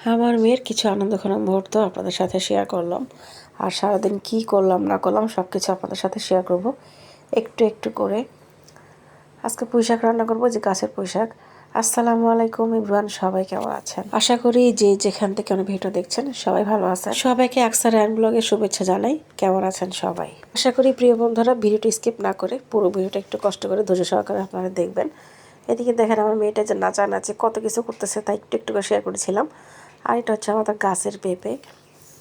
আমার মেয়ের কিছু আনন্দঘন মুহূর্ত আপনাদের সাথে শেয়ার করলাম। আর সারাদিন কি করলাম, না করলাম সব কিছু আপনাদের সাথে শেয়ার করব। একটু একটু করে। আজকে পুঁইশাক রান্না করব, যে গাছের পুঁইশাক। আসসালামু আলাইকুম, ইব্রান, সবাই কেমন আছেন? আশা করি যে যেখান থেকে অনেক ভিডিও দেখছেন, সবাই ভালো আছেন। সবাইকে আকসার হ্যান্ড ব্লগে শুভেচ্ছা জানাই। কেমন আছেন সবাই? আশা করি প্রিয় বন্ধুরা, ভিডিওটি স্কিপ না করে পুরো ভিডিওটা একটু কষ্ট করে ধৈর্য সহকারে আপনারা দেখবেন। এদিকে দেখেন আমার মেয়েটা যে নাচা নাচে কত কিছু করতেছে তাই একটু একটু করে শেয়ার করেছিলাম। আর এটা হচ্ছে আমাদের গাছের পেঁপে।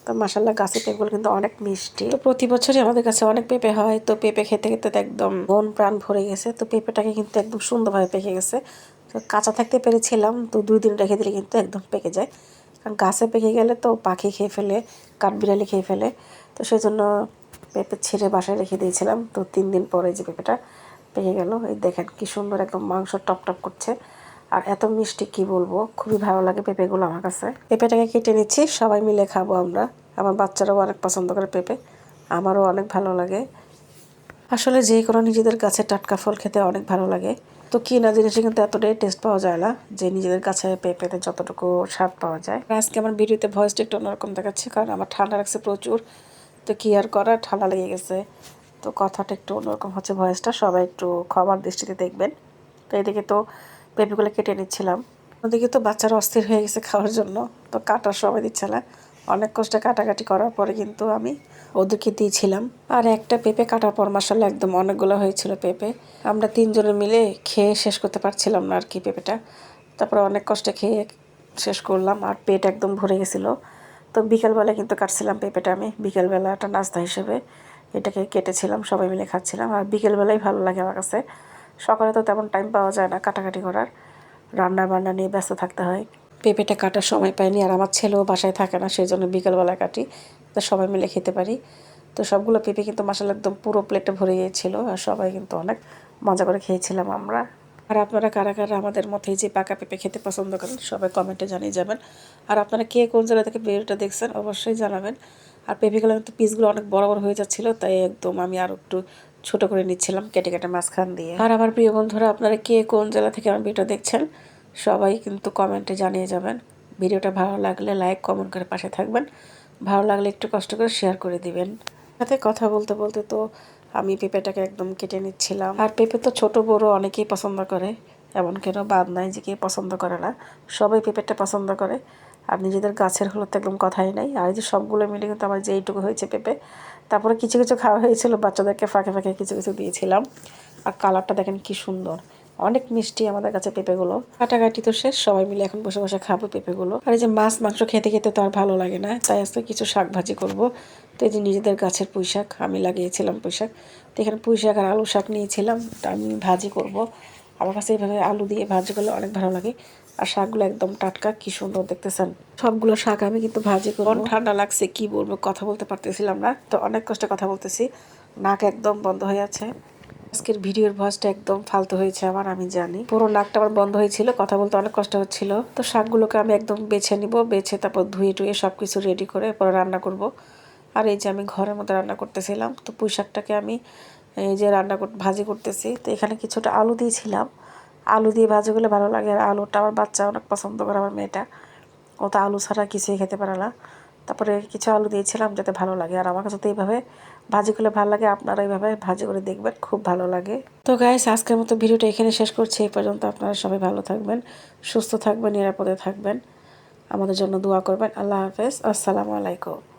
তো মাসাল্লাহ গাছের পেঁপেগুলো কিন্তু অনেক মিষ্টি। তো প্রতি বছরই আমাদের কাছে অনেক পেঁপে হয়। তো পেঁপে খেতে খেতে তো একদম মন প্রাণ ভরে গেছে। তো পেঁপেটাকে কিন্তু একদম সুন্দরভাবে পেকে গেছে। তো কাঁচা থাকতে পেরেছিলাম। তো দুই দিন রেখে দিলে কিন্তু একদম পেকে যায়। কারণ গাছে পেকে গেলে তো পাখি খেয়ে ফেলে, কাঠবিড়ালি খেয়ে ফেলে। তো সেই জন্য পেঁপে ছেড়ে বাসায় রেখে দিয়েছিলাম। তো তিন দিন পরে যে পেঁপেটা পেকে গেল। এই দেখেন কী সুন্দর একদম মাংস টপ টপ করছে। আর এত মিষ্টি কি বলব? খুবই ভালো লাগে পেঁপেগুলো আমার কাছে। পেঁপেটাকে কেটে নিচ্ছি, সবাই মিলে খাব আমরা। আমার বাচ্চারাও অনেক পছন্দ করে পেঁপে, আমারও অনেক ভালো লাগে। আসলে যে কোনো নিজেদের গাছে টাটকা ফল খেতে অনেক ভালো লাগে। তো কিনা জিনিসে কিন্তু এতটাই টেস্ট পাওয়া যায় না যে নিজেদের কাছে পেঁপেতে যতটুকু স্বাদ পাওয়া যায়। আজকে আমার ভিডিওতে ভয়েসটা একটু অন্যরকম দেখাচ্ছে, কারণ আমার ঠান্ডা লাগছে প্রচুর। তো কি আর করা ঠান্ডা লেগে গেছে। তো কথাটা একটু অন্যরকম হচ্ছে ভয়েসটা সবাই একটু খাবার দৃষ্টিতে দেখবেন। তো এদিকে তো পেঁপেগুলো কেটে নিচ্ছিলাম। ওদিকে তো বাচ্চারা অস্থির হয়ে গেছে খাওয়ার জন্য, তো কাটার সময় দিচ্ছে না। অনেক কষ্টে কাটাকাটি করার পরে কিন্তু আমি ওদেরকে দিয়েছিলাম। আর একটা পেঁপে কাটার পর মাসাল্লাহ একদম অনেকগুলো হয়েছিল পেঁপে। আমরা তিনজনে মিলে খেয়ে শেষ করতে পারছিলাম না আর কি পেঁপেটা। তারপরে অনেক কষ্টে খেয়ে শেষ করলাম আর পেট একদম ভরে গেছিল। তো বিকালবেলা কিন্তু কাটছিলাম পেঁপেটা আমি বিকেলবেলা একটা নাস্তা হিসেবে। এটাকে কেটেছিলাম, সবাই মিলে খাচ্ছিলাম। আর বিকেলবেলাই ভালো লাগে আমার কাছে। সকালে তো তেমন টাইম পাওয়া যায় না কাটাকাটি করার। রান্না বান্না নিয়ে ব্যস্ত থাকতে হয়। পেঁপেটা কাটার সময় পাইনি আর আমার ছেলেও বাসায় থাকে না সেই জন্য বিকেলবেলায় কাটি। তো সবাই মিলে খেতে পারি। তো সবগুলো পেঁপে কিন্তু মশলা একদম পুরো প্লেটে ভরে গিয়েছিল আর সবাই কিন্তু অনেক মজা করে খেয়েছিলাম আমরা। আর আপনারা কারা কারা আমাদের মতো যে পাকা পেঁপে খেতে পছন্দ করেন, সবাই কমেন্টে জানিয়ে যাবেন। আর আপনারা কে কোন জায়গা থেকে ভিডিওটা দেখছেন অবশ্যই জানাবেন। আর পেঁপেগুলো কিন্তু পিসগুলো অনেক বড় বড় হয়ে যাচ্ছিল, তাই একদম আমি আর একটু ছোট করে নিচ্ছিলাম কেটে কেটে মাঝখান দিয়ে। আর আমার প্রিয় বন্ধুরা, আপনারা কে কোন জেলা থেকে আমার ভিডিও দেখছেন, সবাই কিন্তু কমেন্টে জানিয়ে যাবেন। ভিডিওটা ভালো লাগলে লাইক, কমেন্ট করে পাশে থাকবেন। ভালো লাগলে একটু কষ্ট করে শেয়ার করে দিবেন। সাথে কথা বলতে বলতে তো আমি পেঁপেটাকে একদম কেটে নিচ্ছিলাম। আর পেঁপে তো ছোট, বড় অনেকেই পছন্দ করে। এমন কেন বাদ নাই যে কে পছন্দ করে না। সবাই পেঁপেটা পছন্দ করে। আর নিজেদের গাছের হলো তো একদম কথাই নাই। আর এই যে সবগুলো মিলে কিন্তু আমার যে এইটুকু হয়েছে পেঁপে, তারপরে কিছু কিছু খাওয়া হয়েছিল, বাচ্চাদেরকে ফাঁকে ফাঁকে কিছু কিছু দিয়েছিলাম। আর কালারটা দেখেন কি সুন্দর। অনেক মিষ্টি আমাদের কাছে পেঁপেগুলো। কাটাকাটি তো শেষ, সবাই মিলে এখন বসে বসে খাব পেঁপেগুলো। আর এই যে মাছ, মাংস খেতে খেতে তো আর ভালো লাগে না। তাই আজকে কিছু শাক ভাজি করব। তো এই যে নিজেদের গাছের পুঁই শাক, আমি লাগিয়েছিলাম পুঁই শাক। তো এখানে পুঁই শাক আর আলু শাক নিয়েছিলাম, তা আমি ভাজি করব। আমার কাছে এইভাবে আলু দিয়ে ভাজি করলে অনেক ভালো লাগে। আর শাকগুলো একদম টাটকা, কি সুন্দর দেখতেছেন। সবগুলো শাক আমি কিন্তু ভাজি করব। ঠান্ডা লাগছে, কি বলব, কথা বলতে পারতেছিলাম না। তো অনেক কষ্টে কথা বলতেছি। নাক একদম বন্ধ হয়ে আছে। আজকের ভিডিওর ভয়েসটা একদম ফালতু হয়েছে আমার, আমি জানি। পুরো নাকটা আমার বন্ধ হয়েছিল, কথা বলতে অনেক কষ্ট হচ্ছিল। তো শাকগুলোকে আমি একদম বেছে নিব, বেছে তারপর ধুয়ে টুয়ে সব কিছু রেডি করে পরে রান্না করব। আর এই যে আমি ঘরের মধ্যে রান্না করতেছিলাম, তো পুঁই শাকটাকে আমি এই যে রান্না ভাজি করতেছি। তো এখানে কিছুটা আলু দিয়েছিলাম। আলু দিয়ে ভাজি করলে ভালো লাগে। আর আলুটা আমার বাচ্চা অনেক পছন্দ করে আমার মেয়েটা। ও তো আলু ছাড়া কিছুই খেতে পারে না। তারপরে কিছু আলু দিয়েছিলাম যাতে ভালো লাগে। আর আমার কাছে তো এইভাবে ভাজি করলে ভালো লাগে, আপনারা এইভাবে ভাজি করে দেখবেন, খুব ভালো লাগে। তো গাইস আজকের মতো ভিডিওটা এখানে শেষ করছি। এই পর্যন্ত আপনারা সবাই ভালো থাকবেন, সুস্থ থাকবেন, নিরাপদে থাকবেন। আমাদের জন্য দোয়া করবেন। আল্লাহ হাফেজ। আসসালামু আলাইকুম।